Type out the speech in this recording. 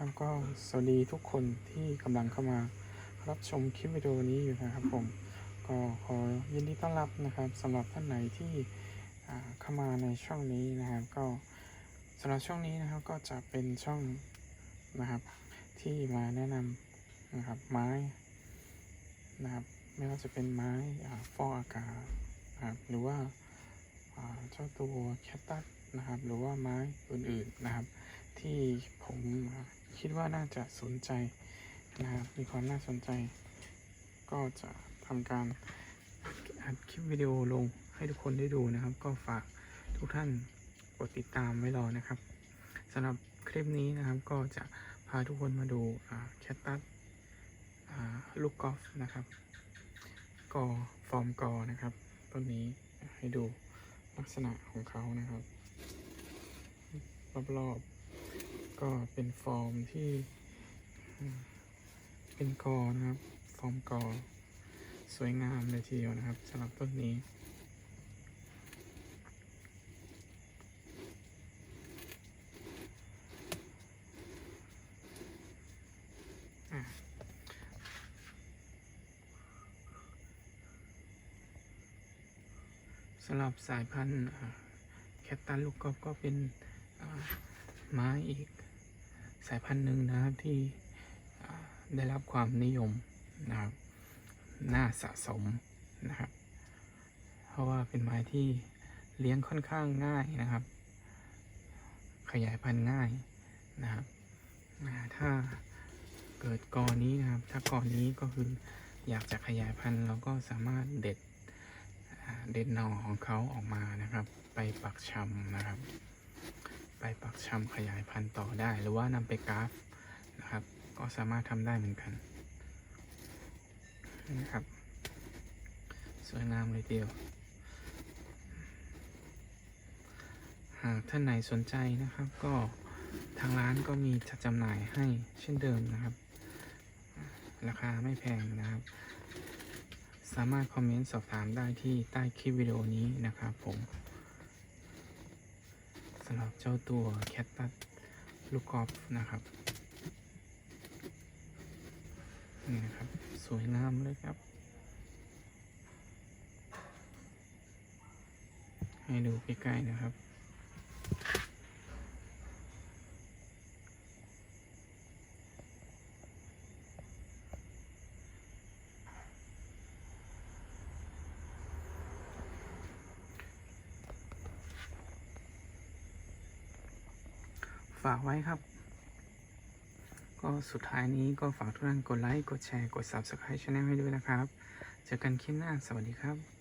ครับก็สวัสดีทุกคนที่กำลังเข้ามารับชมคลิปวิดีโอนี้อยู่นะครับผมก็ขอยินดีต้อนรับนะครับสำหรับท่านไหนที่เข้ามาในช่องนี้นะครับ ก็สำหรับช่องนี้นะครับก็จะเป็นช่องนะครับที่มาแนะนำนะครับไม้นะครับไม่ว่าจะเป็นไม้ฟอกอากาศนะครับหรือว่าอ่าเจ้าตัวแคตตัสนะครับ หรือว่าไม้อื่นๆนะครับ ที่ผม คิดว่าน่าจะสนใจนะครับมีความน่าสนใจ ก็จะทำการอัดคลิปวิดีโอลงให้ทุกคนได้ดูนะครับ ก็ฝากทุกท่านกดติดตามไว้รอนะครับสำหรับคลิปนี้นะครับก็จะพาทุกคนมาดูแคตตัสลูกกอล์ฟนะครับกอฟอร์มกอนะครับต้นนี้ให้ดูลักษณะของเขานะครับ รอบๆ ก็เป็นฟอร์มที่เป็นกอนะครับ ฟอร์มกอ สวยงามเลยทีเดียวนะครับสำหรับต้นนี้ สำหรับสายพันธุ์แคตตันลูกกอล์ก็เป็นไม้อีก สายพันธุ์หนึ่งนะครับที่ได้รับความนิยมนะครับน่าสะสมนะครับ เพราะว่าเป็นไม้ที่เลี้ยงค่อนข้างง่ายนะครับ ขยายพันธุ์ง่ายนะครับถ้าเกิดกอนี้นะครับ ถ้ากอนี้ก็คืออยากจะขยายพันธุ์เราก็สามารถเด็ดเด็ดหน่อของเขาออกมานะครับ ไปปักชำนะครับ ไปปักชำขยายพันธุ์ต่อได้ หรือว่านำไปกราฟนะครับ ก็สามารถทำได้เหมือนกันนะครับ สวยงามเลยเดียว หากท่านไหนสนใจนะครับ ก็ทางร้านก็มีจัดจำหน่ายให้เช่นเดิมนะครับ ราคาไม่แพงนะครับ สามารถคอมเมนต์สอบถามได้ที่ใต้คลิปวิดีโอนี้นะครับผม สำหรับเจ้าตัวแคตตัสลูกกอล์ฟนะครับ นี่นะครับ สวยงามเลยครับ ให้ดูใกล้ๆนะครับ ฝากไว้ครับ ก็สุดท้ายนี้ก็ฝากทุกท่านกดไลค์ กดแชร์ กด Subscribe ช anel ให้ด้วยนะครับ เจอกันคลิปหน้า สวัสดีครับ